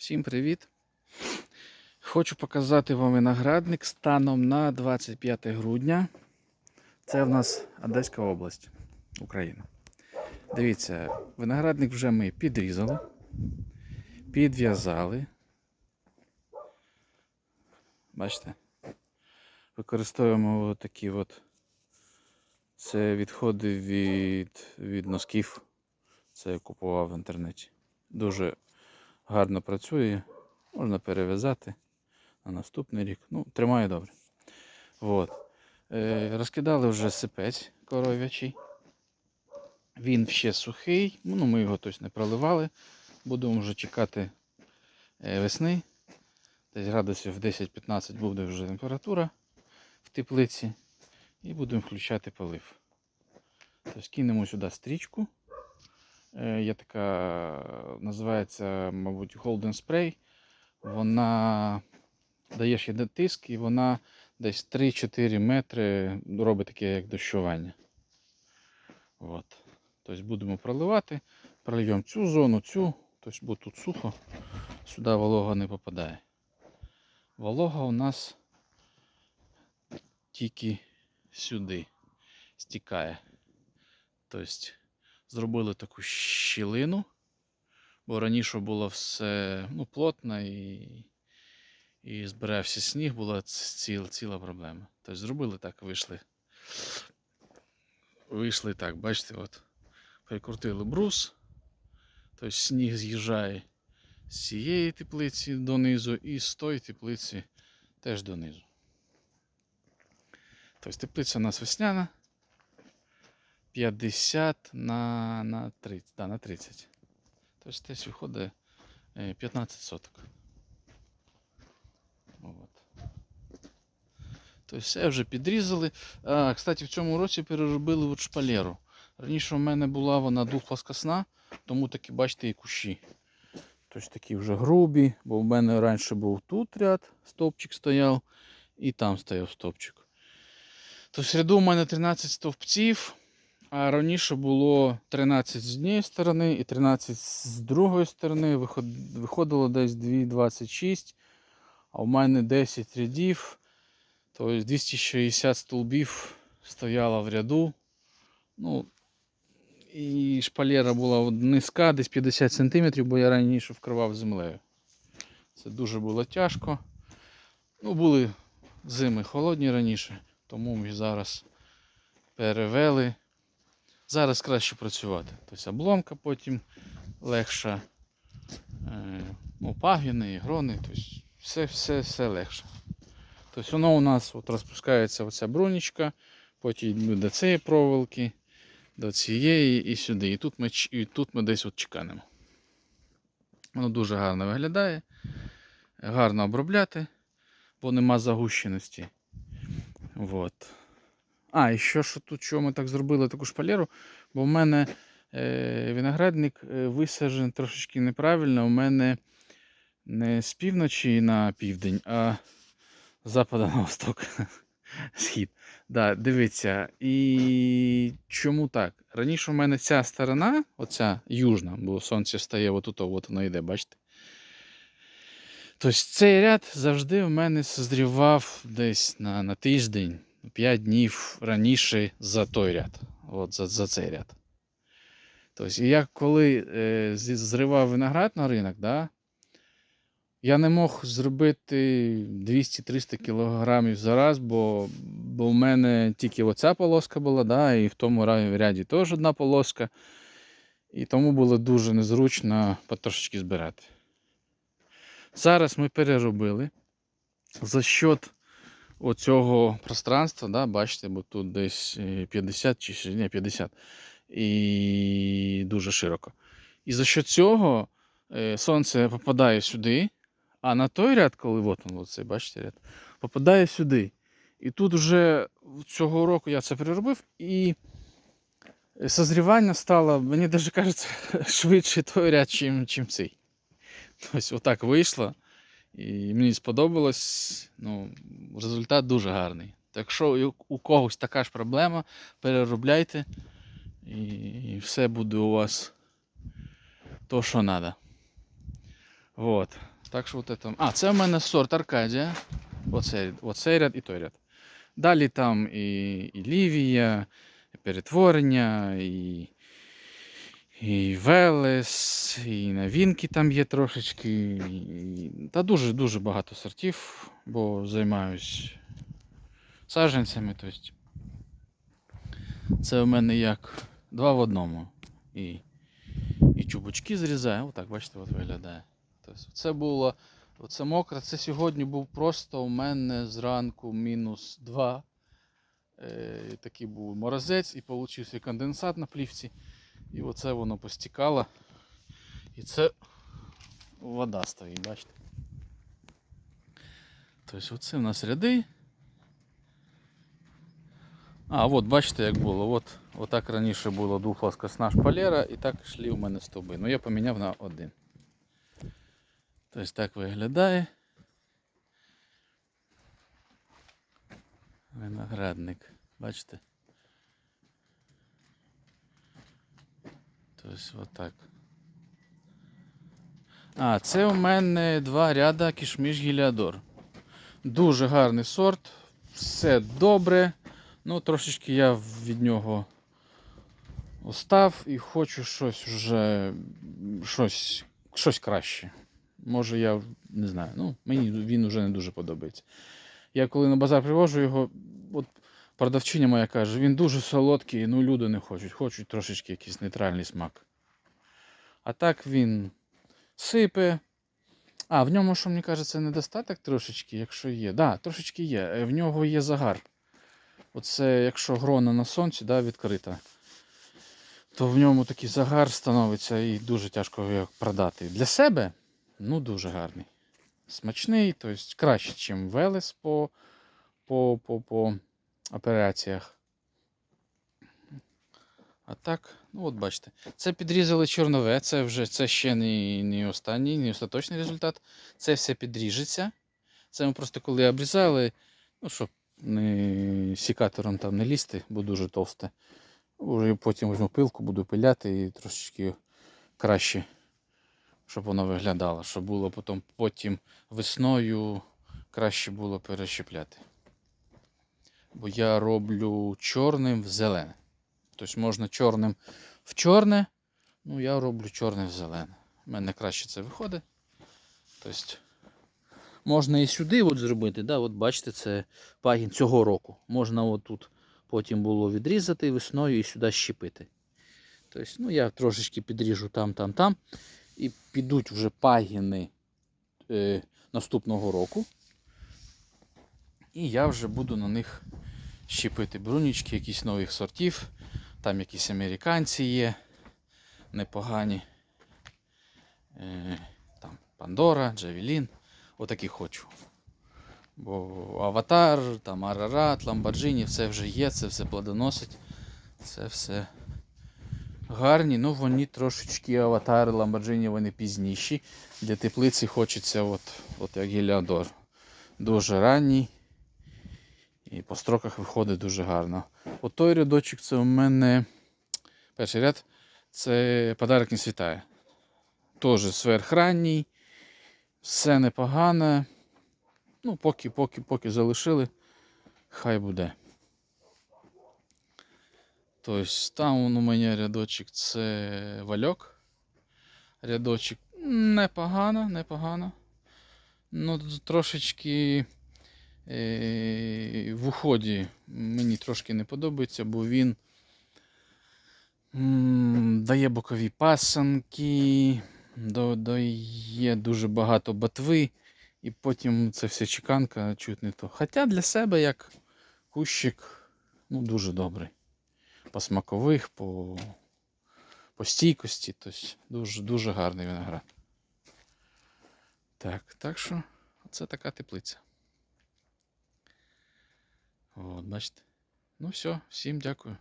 Всім привіт! Хочу показати вам виноградник станом на 25 грудня. Це в нас Одеська область, Україна. Дивіться, виноградник вже ми підрізали, підв'язали. Бачите? Використовуємо такі от. Це відходи від, від носків. Це я купував в інтернеті. Дуже гарно працює, можна перев'язати на наступний рік. Ну, тримає добре. От. Е, розкидали вже сипець коров'ячий. Він ще сухий, ну ми його тобто, не проливали. Будемо вже чекати е, весни. Десь градусів 10-15 буде вже температура в теплиці. І будемо включати полив. Тобто кинемо сюди стрічку. Е, Є така, називається, мабуть, Golden Spray. Вона даєш їй тиск і вона десь 3-4 метри робить таке як дощування. От. Тобто будемо проливати, прольємо цю зону, цю, тобто бо тут сухо, сюди волога не попадає. Волога у нас тільки сюди стікає. Тобто зробили таку щілину, бо раніше було все ну, плотно і, і збирався сніг, була ціла, ціла проблема. Тобто зробили так, вийшли. Вийшли так, бачите, от, прикрутили брус, тобто сніг з'їжджає з цієї теплиці донизу і з тої теплиці теж донизу. Тобто теплиця у нас весняна. 50 на, на 30. Да, на 30. Тобто десь виходить е, 15 соток. От. Тобто все вже підрізали. А, кстати, в цьому році переробили от шпалеру. Раніше в мене була вона двохплоскосна, тому такі, бачите, і кущі. Тобто такі вже грубі, бо в мене раніше був тут ряд, стовпчик стояв, і там стояв стовпчик. То в середу у мене 13 стовпців, а раніше було 13 з однієї сторони і 13 з другої сторони. Виходило десь 2,26, а в мене 10 рядів, тобто 260 стовбів стояло в ряду. Ну, і шпалера була низька, десь 50 см, бо я раніше вкривав землею. Це дуже було тяжко. Ну, були зими холодні раніше, тому ми зараз перевели. Зараз краще працювати. Тобто обломка потім легша. Е, ну, пагіни, грони, тобто все, все, все легше. Тобто воно у нас от розпускається оця бронічка, потім до цієї проволоки, до цієї і сюди. І тут ми, і тут ми десь от чеканемо. Воно дуже гарно виглядає. Гарно обробляти, бо нема загущеності. Вот. А, і що, що тут, чого ми так зробили таку шпалеру? Бо в мене е, виноградник е, висаджений трошечки неправильно. У мене не з півночі на південь, а з запада на восток. Схід. Да, дивіться. І чому так? Раніше у мене ця сторона, оця южна, бо сонце стає отут, от воно йде, бачите? Тобто цей ряд завжди у мене созрівав десь на, на тиждень, 5 днів раніше за той ряд. От за, за цей ряд. Тобто, я коли е, зривав виноград на ринок, да, я не мог зробити 200-300 кілограмів за раз, бо, бо в мене тільки оця полоска була, да, і в тому ряді теж одна полоска. І тому було дуже незручно потрошечки збирати. Зараз ми переробили за счет оцього пространства, да, бачите, бо тут десь е, 50 чи ще- ні, 50 і дуже широко. І за счет цього е, сонце попадає сюди, а на той ряд, коли от він, оцей, бачите, ряд, попадає сюди. І тут вже цього року я це переробив, і созрівання стало, мені навіть кажеться, швидше той ряд, чим, чим цей. Ось отак вийшло. І мені сподобалось. Ну, результат дуже гарний. Так що у- когось така ж проблема, переробляйте, і, і все буде у вас то, що треба. Вот. Так що от це. А, це в мене сорт Аркадія. Оцей, оцей ряд і той ряд. Далі там і, і Лівія, і перетворення, і, і Велес, і новинки там є трошечки. І, та дуже-дуже багато сортів, бо займаюсь саджанцями. Тобто це в мене як два в одному. І, і чубочки зрізаю. Отак, бачите, от виглядає. Тобто це було. Оце мокре. Це сьогодні був просто у мене зранку мінус 2. Е, такий був морозець і получився конденсат на плівці. І оце воно постікало. І це вода стоїть, бачите. Тобто оце у нас ряди. А, от бачите, як було. От, отак раніше було двохплоскосна шпалера і так йшли у мене стовби. Ну я поміняв на один. Тобто так виглядає. Виноградник. Бачите? Тобто отак. А, це у мене два ряда кішміш гіліадор. Дуже гарний сорт, все добре. Ну, трошечки я від нього устав і хочу щось вже щось, щось краще. Може, я не знаю. Ну, мені він вже не дуже подобається. Я коли на базар привожу його, от продавчиня моя каже, він дуже солодкий, ну люди не хочуть, хочуть трошечки якийсь нейтральний смак. А так він сипе. А, в ньому, що мені кажеться, недостаток трошечки, якщо є. Да, трошечки є. Е, В нього є загар. Оце, якщо грона на сонці да, відкрита, то в ньому такий загар становиться і дуже тяжко його продати. Для себе ну дуже гарний. Смачний, тобто краще, ніж Велес по, по, по, по операціях. А так, ну от бачите. Це підрізали чорнове, це вже це ще не, не останній, не остаточний результат. Це все підріжеться. Це ми просто коли обрізали, ну щоб не сікатором там не лізти, бо дуже товсте. Уже потім візьму пилку, буду пиляти і трошечки краще, щоб воно виглядало, щоб було потім, потім весною краще було перещепляти. Бо я роблю чорним в зелене. Тобто можна чорним в чорне, ну я роблю чорним в зелене. У мене краще це виходить. Тобто можна і сюди от зробити. Да? От бачите, це пагін цього року. Можна отут потім було відрізати весною і сюди щепити. Тобто, ну, я трошечки підріжу там, там, там. І підуть вже пагіни е, наступного року. І я вже буду на них щепити брунічки, якісь нових сортів. Там якісь американці є непогані. Е, там Пандора, Джавелін. Отакі хочу. Бо Аватар, там Арарат, Ламборджині, все вже є, це все плодоносить. Це все гарні. Ну вони трошечки аватари, Ламборджині, вони пізніші. Для теплиці хочеться от, от як Геліодор. Дуже ранній. І по строках виходить дуже гарно. От той рядочок це у мене перший ряд. Це подарок не світає. Теж сверхранній. Все непогане. Ну, поки, поки, поки залишили, хай буде. Тобто там у мене рядочок це вальок. Рядочок непогано, непогано. Ну, трошечки в уході мені трошки не подобається, бо він дає бокові пасанки, дає дуже багато ботви. І потім це вся чеканка чуть не то. Хоча для себе як кущик ну, дуже добрий. По смакових, по, по стійкості. Тобто дуже, дуже гарний виноград. Так, так що це така теплиця. От, бачите. Ну все, всім дякую.